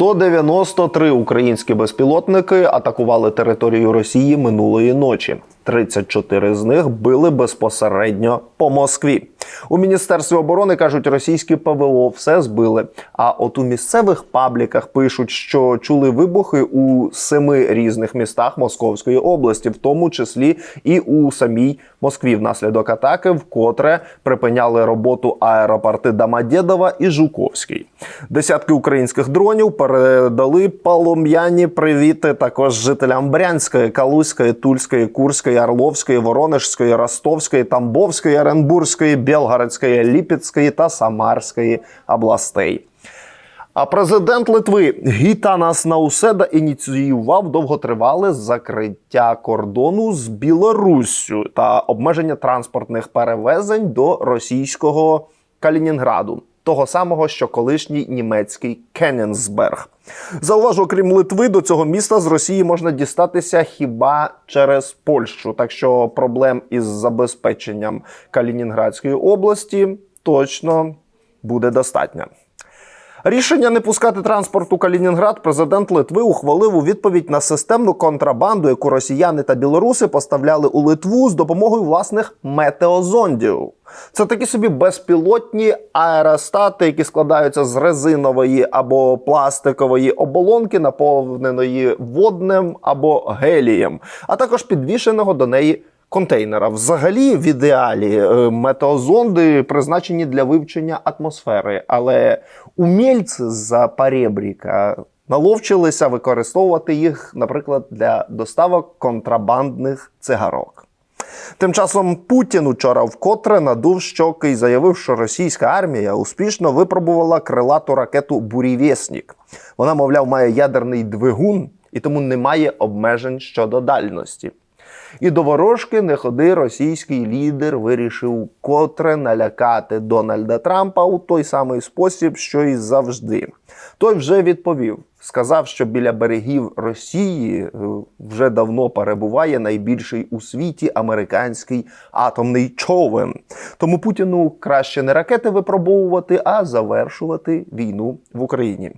193 українські безпілотники атакували територію Росії минулої ночі. 34 з них били безпосередньо по Москві. У міністерстві оборони кажуть, російські ПВО все збили. А от у місцевих пабліках пишуть, що чули вибухи у семи різних містах Московської області, в тому числі і у самій Москві, внаслідок атаки, вкотре припиняли роботу аеропорти Домодєдова і Жуковський. Десятки українських дронів передали полум'яні привіти також жителям Брянської, Калузької, Тульської, Курської, Орловської, Воронежської, Ростовської, Тамбовської, Оренбурзької, Білгородської, Ліпецької та Самарської областей. А президент Литви Гітанас Науседа ініціював довготривале закриття кордону з Білоруссю та обмеження транспортних перевезень до російського Калінінграду, того самого, що колишній німецький Кенненсберг. Зауважу, крім Литви, до цього міста з Росії можна дістатися хіба через Польщу. Так що проблем із забезпеченням Калінінградської області точно буде достатньо. Рішення не пускати транспорт у Калінінград президент Литви ухвалив у відповідь на системну контрабанду, яку росіяни та білоруси поставляли у Литву з допомогою власних метеозондів. Це такі собі безпілотні аеростати, які складаються з резинової або пластикової оболонки, наповненої водним або гелієм, а також підвішеного до неї контейнера. Взагалі, в ідеалі е, метеозонди призначені для вивчення атмосфери, але умільці з Паребріка наловчилися використовувати їх, наприклад, для доставок контрабандних цигарок. Тим часом Путін учора вкотре надув щоки і заявив, що російська армія успішно випробувала крилату ракету Бурєвєснік. Вона, мовляв, має ядерний двигун і тому немає обмежень щодо дальності. І до ворожки не ходи російський лідер вирішив котре налякати Дональда Трампа у той самий спосіб, що і завжди. Той вже відповів, сказав, що біля берегів Росії е, вже давно перебуває найбільший у світі американський атомний човен. Тому Путіну краще не ракети випробовувати, а завершувати війну в Україні.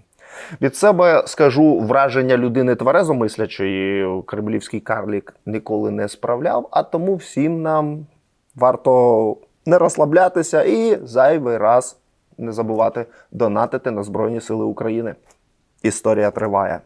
Від себе скажу враження людини тверезомислячої кремлівський карлік ніколи не справляв, а тому всім нам варто не розслаблятися і зайвий раз не забувати донатити на Збройні Сили України. Історія триває.